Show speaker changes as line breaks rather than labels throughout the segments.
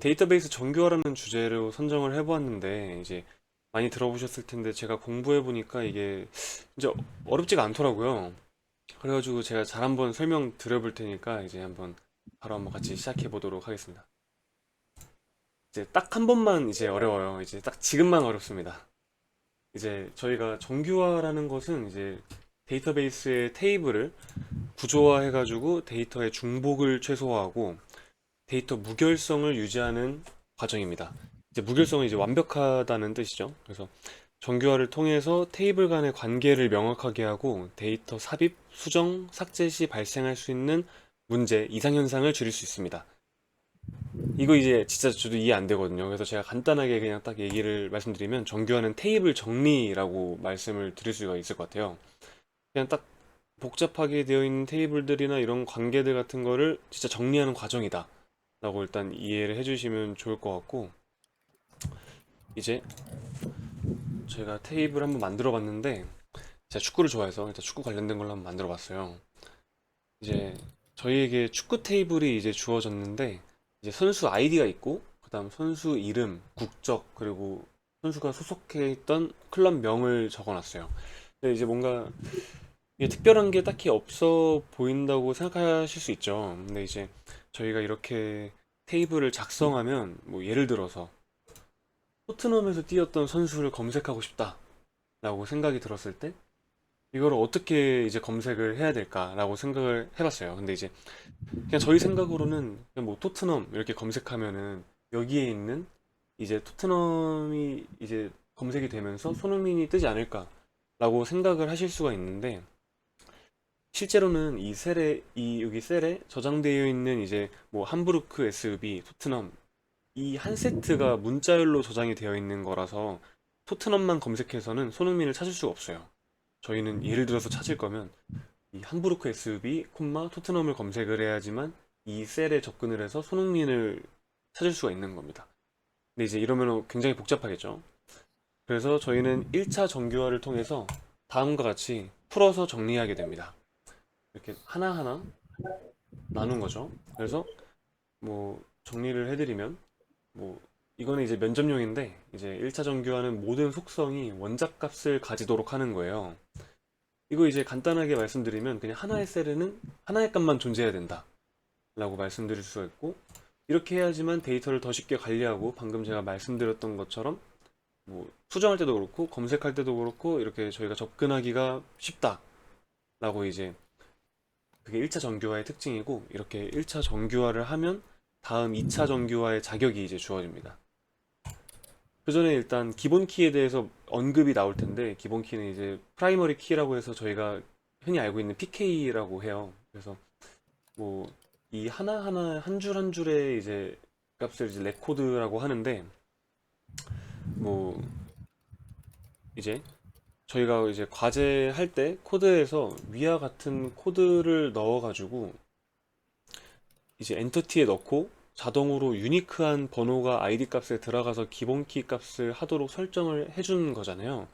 데이터베이스 정교화라는 주제로 선정을 해보았는데 이제 많이 들어보셨을 텐데 제가 공부해 보니까 이게 진짜 어렵지가 않더라고요. 그래가지고 제가 잘 한번 설명 드려볼 테니까 이제 한번 바로 한번 같이 시작해 보도록 하겠습니다. 이제 딱 한 번만 이제 어려워요. 이제 딱 지금만 어렵습니다. 이제 저희가 정교화라는 것은 이제 데이터베이스의 테이블을 구조화해가지고 데이터의 중복을 최소화하고 데이터 무결성을 유지하는 과정입니다. 이제 무결성은 이제 완벽하다는 뜻이죠. 그래서 정교화를 통해서 테이블 간의 관계를 명확하게 하고 데이터 삽입, 수정, 삭제 시 발생할 수 있는 문제, 이상현상을 줄일 수 있습니다. 이거 이제 진짜 저도 이해 안 되거든요. 그래서 제가 간단하게 그냥 딱 얘기를 말씀드리면 정교화는 테이블 정리라고 말씀을 드릴 수가 있을 것 같아요. 그냥 딱 복잡하게 되어 있는 테이블들이나 이런 관계들 같은 거를 진짜 정리하는 과정이다. 라고 일단 이해를 해주시면 좋을 것 같고 이제 제가 테이블 한번 만들어 봤는데 제가 축구를 좋아해서 일단 축구 관련된 걸로 한번 만들어 봤어요. 이제 저희에게 축구 테이블이 이제 주어졌는데 이제 선수 아이디가 있고 그 다음 선수 이름, 국적 그리고 선수가 소속해 있던 클럽 명을 적어놨어요. 근데 이제 뭔가 특별한 게 딱히 없어 보인다고 생각하실 수 있죠. 근데 이제 저희가 이렇게 테이블을 작성하면 뭐 예를 들어서 토트넘에서 뛰었던 선수를 검색하고 싶다 라고 생각이 들었을 때 이걸 어떻게 이제 검색을 해야 될까라고 생각을 해봤어요. 근데 이제 그냥 저희 생각으로는 그냥 뭐 토트넘 이렇게 검색하면은 여기에 있는 이제 토트넘이 이제 검색이 되면서 손흥민이 뜨지 않을까라고 생각을 하실 수가 있는데 실제로는 이 셀에 이 여기 셀에 저장되어 있는 이제 뭐 함부르크 SUV, 토트넘 이 한 세트가 문자열로 저장이 되어 있는 거라서 토트넘만 검색해서는 손흥민을 찾을 수가 없어요. 저희는 예를 들어서 찾을 거면 이 함부르크 SUV, 콤마 토트넘을 검색을 해야지만 이 셀에 접근을 해서 손흥민을 찾을 수가 있는 겁니다. 근데 이제 이러면 굉장히 복잡하겠죠. 그래서 저희는 1차 정교화를 통해서 다음과 같이 풀어서 정리하게 됩니다. 이렇게 하나하나 나눈 거죠. 그래서 뭐 정리를 해드리면 뭐 이거는 이제 면접용인데 이제 1차 정규화는 모든 속성이 원작 값을 가지도록 하는 거예요. 이거 이제 간단하게 말씀드리면 그냥 하나의 셀에는 하나의 값만 존재해야 된다. 라고 말씀드릴 수가 있고 이렇게 해야지만 데이터를 더 쉽게 관리하고 방금 제가 말씀드렸던 것처럼 뭐 수정할 때도 그렇고 검색할 때도 그렇고 이렇게 저희가 접근하기가 쉽다. 라고 이제 그게 1차 정규화의 특징이고 이렇게 1차 정규화를 하면 다음 2차 정규화의 자격이 이제 주어집니다. 그 전에 일단 기본 키에 대해서 언급이 나올 텐데 기본 키는 이제 프라이머리 키라고 해서 저희가 흔히 알고 있는 PK라고 해요. 그래서 뭐 이 하나하나 한 줄 한 줄의 이제 값을 이제 레코드라고 하는데 뭐 이제 저희가 이제 과제 할 때 코드에서 위와 같은 코드를 넣어가지고 이제 엔터티에 넣고 자동으로 유니크한 번호가 아이디 값에 들어가서 기본 키 값을 하도록 설정을 해준 거잖아요.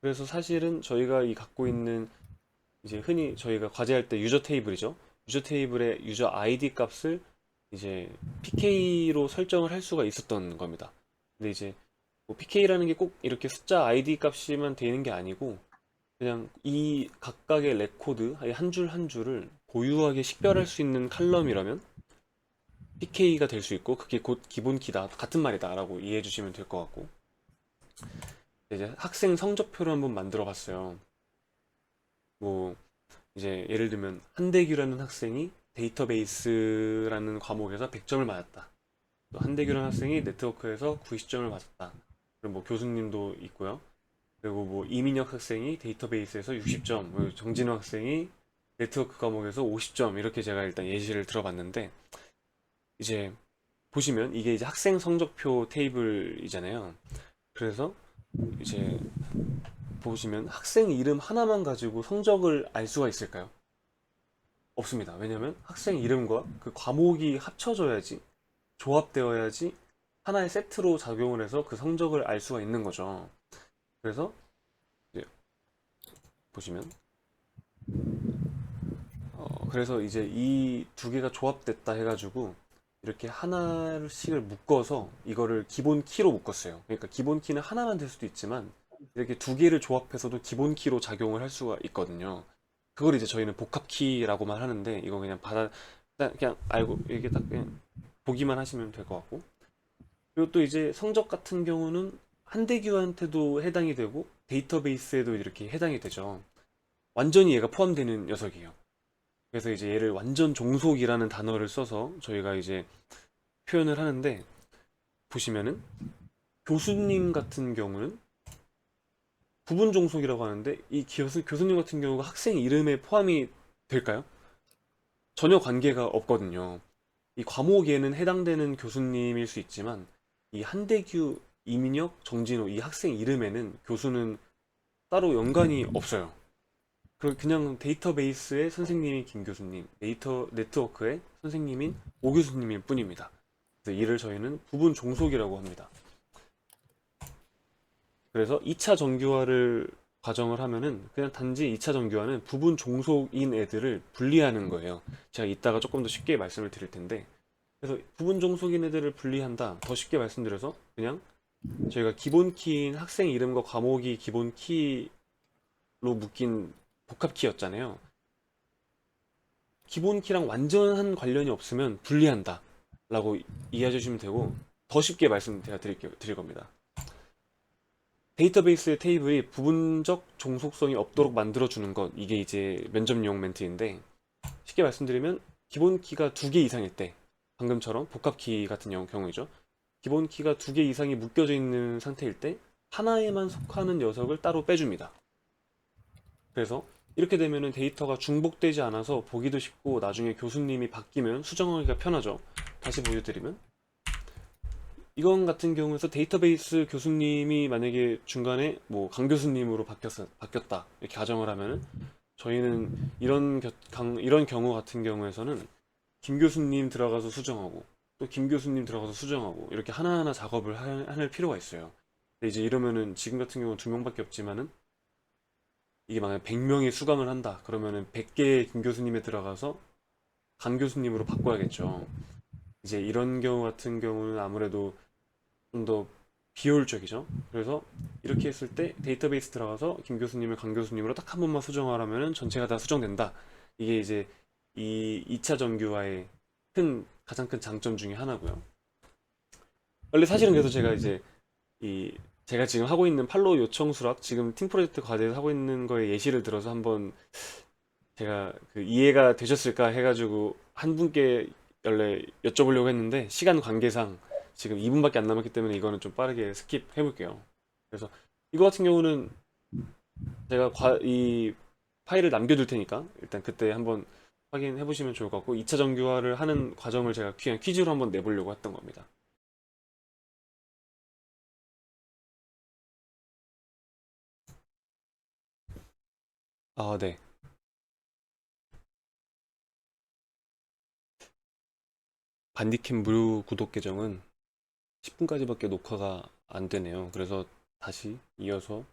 그래서 사실은 저희가 이 갖고 있는 이제 흔히 저희가 과제할 때 유저 테이블이죠. 유저 테이블의 유저 아이디 값을 이제 PK로 설정을 할 수가 있었던 겁니다. 근데 이제 뭐 PK라는 게 꼭 이렇게 숫자 아이디 값이만 되는 게 아니고 그냥 이 각각의 레코드 한 줄 한 줄을 고유하게 식별할 수 있는 칼럼이라면 PK가 될 수 있고 그게 곧 기본 키다 같은 말이다 라고 이해해 주시면 될 것 같고. 이제 학생 성적표를 한번 만들어 봤어요. 뭐 이제 예를 들면 한대규라는 학생이 데이터베이스라는 과목에서 100점을 맞았다. 또 한대규라는 학생이 네트워크에서 90점을 맞았다 그리고 뭐 교수님도 있고요 그리고 뭐 이민혁 학생이 데이터베이스에서 60점 그리고 정진호 학생이 네트워크 과목에서 50점 이렇게 제가 일단 예시를 들어봤는데 이제 보시면 이게 이제 학생 성적표 테이블이잖아요. 그래서 이제 보시면 학생 이름 하나만 가지고 성적을 알 수가 있을까요? 없습니다. 왜냐면 학생 이름과 그 과목이 합쳐져야지 조합되어야지 하나의 세트로 작용을 해서 그 성적을 알 수가 있는 거죠. 그래서 이제 보시면 어, 그래서 이제 이 두 개가 조합됐다 해가지고 이렇게 하나씩을 묶어서 이거를 기본 키로 묶었어요. 그러니까 기본 키는 하나만 될 수도 있지만 이렇게 두 개를 조합해서도 기본 키로 작용을 할 수가 있거든요. 그걸 이제 저희는 복합 키라고만 하는데 이거 그냥 받아 딱 그냥 알고 이게 딱 그냥 보기만 하시면 될 것 같고 그리고 또 이제 성적 같은 경우는 한대규한테도 해당이 되고 데이터베이스에도 이렇게 해당이 되죠. 완전히 얘가 포함되는 녀석이에요. 그래서 이제 얘를 완전 종속이라는 단어를 써서 저희가 이제 표현을 하는데 보시면은 교수님 같은 경우는 부분 종속이라고 하는데 이 교수, 교수님 같은 경우가 학생 이름에 포함이 될까요? 전혀 관계가 없거든요. 이 과목에는 해당되는 교수님일 수 있지만 이 한대규, 이민혁, 정진호 이 학생 이름에는 교수는 따로 연관이 없어요. 그- 그냥 데이터베이스의 선생님이 김 교수님, 데이터 네트워크의 선생님인 오 교수님일 뿐입니다. 그래서 이를 저희는 부분 종속이라고 합니다. 그래서 2차 정규화를 과정을 하면은 그냥 단지 2차 정규화는 부분 종속인 애들을 분리하는 거예요. 제가 이따가 조금 더 쉽게 말씀을 드릴 텐데 그래서 부분 종속인 애들을 분리한다. 더 쉽게 말씀드려서 그냥 저희가 기본 키인 학생 이름과 과목이 기본 키로 묶인 복합 키였잖아요. 기본 키랑 완전한 관련이 없으면 분리한다. 라고 이해해 주시면 되고 더 쉽게 말씀 제가 드릴게요, 드릴 겁니다. 데이터베이스의 테이블이 부분적 종속성이 없도록 만들어주는 것 이게 이제 면접용 멘트인데 쉽게 말씀드리면 기본 키가 두 개 이상일 때 방금처럼 복합 키 같은 경우- 경우이죠. 기본 키가 두 개 이상이 묶여져 있는 상태일 때 하나에만 속하는 녀석을 따로 빼줍니다. 그래서 이렇게 되면은 데이터가 중복되지 않아서 보기도 쉽고 나중에 교수님이 바뀌면 수정하기가 편하죠. 다시 보여드리면. 이건 같은 경우에서 데이터베이스 교수님이 만약에 중간에 뭐 강 교수님으로 바뀌었, 바뀌었다 이렇게 가정을 하면은 저희는 이런 겨- 강- 이런 경우 같은 경우에서는 김 교수님 들어가서 수정하고 또 김 교수님 들어가서 수정하고 이렇게 하나하나 작업을 할, 할 필요가 있어요. 근데 이제 이러면은 지금 같은 경우는 두 명밖에 없지만은 이게 만약에 100명이 수강을 한다 그러면은 100개의 김 교수님에 들어가서 강 교수님으로 바꿔야겠죠. 이제 이런 경우 같은 경우는 아무래도 좀 더 비효율적이죠. 그래서 이렇게 했을 때 데이터베이스 들어가서 김 교수님을 강 교수님으로 딱 한 번만 수정하라면은 전체가 다 수정된다. 이게 이제 이 2차 정규화의 큰 가장 큰 장점 중에 하나고요. 원래 사실은 그래서 제가 이제 이 제가 지금 하고 있는 팔로우 요청 수락 지금 팀 프로젝트 과제에서 하고 있는 거에 예시를 들어서 한번 제가 그 이해가 되셨을까 해가지고 한 분께 원래 여쭤보려고 했는데 시간 관계상 지금 2분밖에 안 남았기 때문에 이거는 좀 빠르게 스킵 해볼게요. 그래서 이거 같은 경우는 제가 과- 이 파일을 남겨둘 테니까 일단 그때 한번 확인해 보시면 좋을 것 같고 2차 정규화를 하는 과정을 제가 그냥 퀴즈로 한번 내보려고 했던 겁니다. 아, 네. 반디캠 무료 구독 계정은 10분까지밖에 녹화가 안 되네요. 그래서 다시 이어서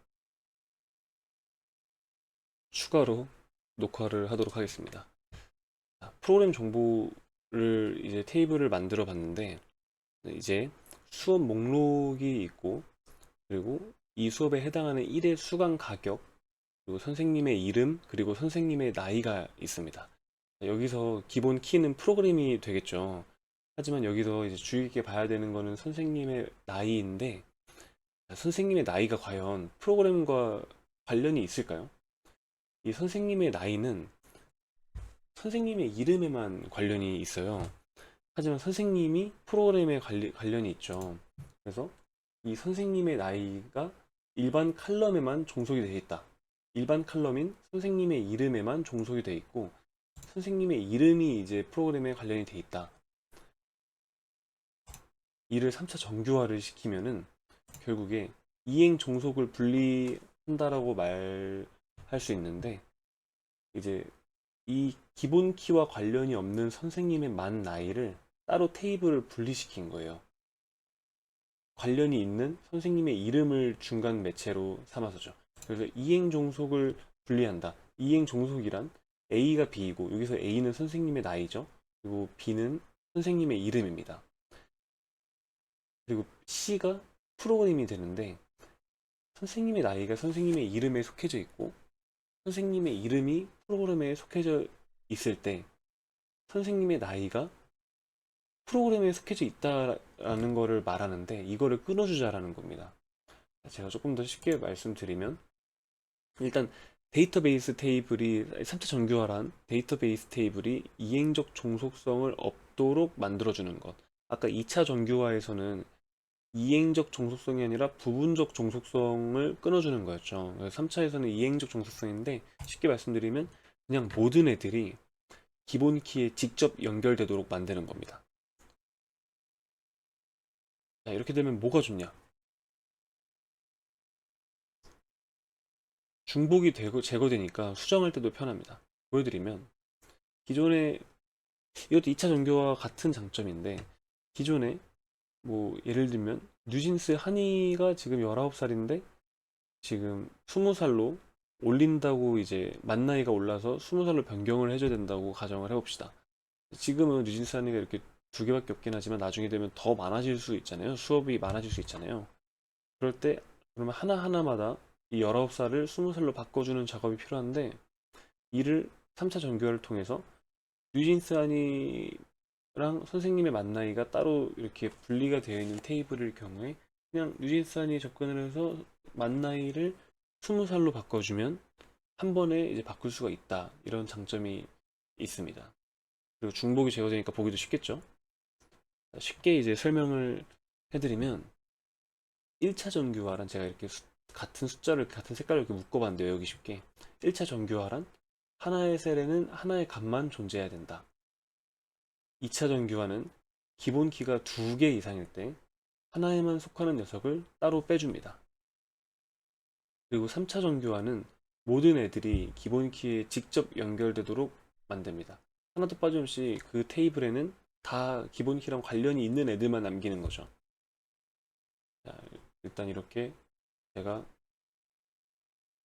추가로 녹화를 하도록 하겠습니다. 자, 프로그램 정보를 이제 테이블을 만들어 봤는데 이제 수업 목록이 있고 그리고 이 수업에 해당하는 1회 수강 가격 그리고 선생님의 이름 그리고 선생님의 나이가 있습니다. 여기서 기본 키는 프로그램이 되겠죠. 하지만 여기서 이제 주의 깊게 봐야 되는 거는 선생님의 나이인데 선생님의 나이가 과연 프로그램과 관련이 있을까요? 이 선생님의 나이는 선생님의 이름에만 관련이 있어요. 하지만 선생님이 프로그램에 관리, 관련이 있죠. 그래서 이 선생님의 나이가 일반 칼럼에만 종속이 되어 있다. 일반 칼럼인 선생님의 이름에만 종속이 되어 있고 선생님의 이름이 이제 프로그램에 관련이 되어 있다. 이를 3차 정규화를 시키면은 결국에 이행 종속을 분리한다라고 말할 수 있는데 이제 이 기본 키와 관련이 없는 선생님의 만 나이를 따로 테이블을 분리시킨 거예요. 관련이 있는 선생님의 이름을 중간 매체로 삼아서죠. 그래서 이행 종속을 분리한다. 이행 종속이란 A가 B이고 여기서 A는 선생님의 나이죠. 그리고 B는 선생님의 이름입니다. 그리고 C가 프로그램이 되는데 선생님의 나이가 선생님의 이름에 속해져 있고 선생님의 이름이 프로그램에 속해져 있을 때 선생님의 나이가 프로그램에 속해져 있다라는 거를 말하는데 이거를 끊어주자라는 겁니다. 제가 조금 더 쉽게 말씀드리면 일단 데이터베이스 테이블이 3차 정규화란 데이터베이스 테이블이 이행적 종속성을 없도록 만들어주는 것. 아까 2차 정규화에서는 이행적 종속성이 아니라 부분적 종속성을 끊어주는 거였죠. 3차에서는 이행적 종속성인데 쉽게 말씀드리면 그냥 모든 애들이 기본 키에 직접 연결되도록 만드는 겁니다. 자, 이렇게 되면 뭐가 좋냐? 중복이 되고 제거되니까 수정할 때도 편합니다. 보여드리면 기존에 이것도 2차 정교와 같은 장점인데 기존에 뭐 예를 들면 뉴진스 한이가 지금 19살인데 지금 20살로 올린다고 이제 만 나이가 올라서 20살로 변경을 해줘야 된다고 가정을 해봅시다. 지금은 뉴진스 한이가 이렇게 두 개밖에 없긴 하지만 나중에 되면 더 많아질 수 있잖아요. 수업이 많아질 수 있잖아요. 그럴 때 그러면 하나하나마다 이 19살을 20살로 바꿔주는 작업이 필요한데 이를 3차 정교화를 통해서 뉴진스 한이 랑 선생님의 만 나이가 따로 이렇게 분리가 되어 있는 테이블일 경우에 그냥 한이 접근을 해서 만 나이를 20살로 바꿔주면 한 번에 이제 바꿀 수가 있다 이런 장점이 있습니다. 그리고 중복이 제거되니까 보기도 쉽겠죠. 쉽게 이제 설명을 해드리면 1차 정규화란 제가 이렇게 수- 같은 숫자를 같은 색깔로 이렇게 묶어봤는데요. 여기 쉽게 1차 정규화란 하나의 셀에는 하나의 값만 존재해야 된다. 2차 정규화는 기본 키가 두개 이상일 때 하나에만 속하는 녀석을 따로 빼줍니다. 그리고 3차 정규화는 모든 애들이 기본 키에 직접 연결되도록 만듭니다. 하나도 빠짐없이 그 테이블에는 다 기본 키랑 관련이 있는 애들만 남기는 거죠. 자, 일단 이렇게 제가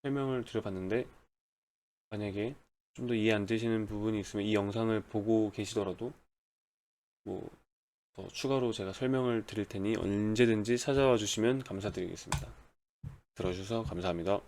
설명을 드려봤는데 만약에 좀 더 이해 안 되시는 부분이 있으면 이 영상을 보고 계시더라도 뭐 더 추가로 제가 설명을 드릴 테니 언제든지 찾아와 주시면 감사드리겠습니다. 들어주셔서 감사합니다.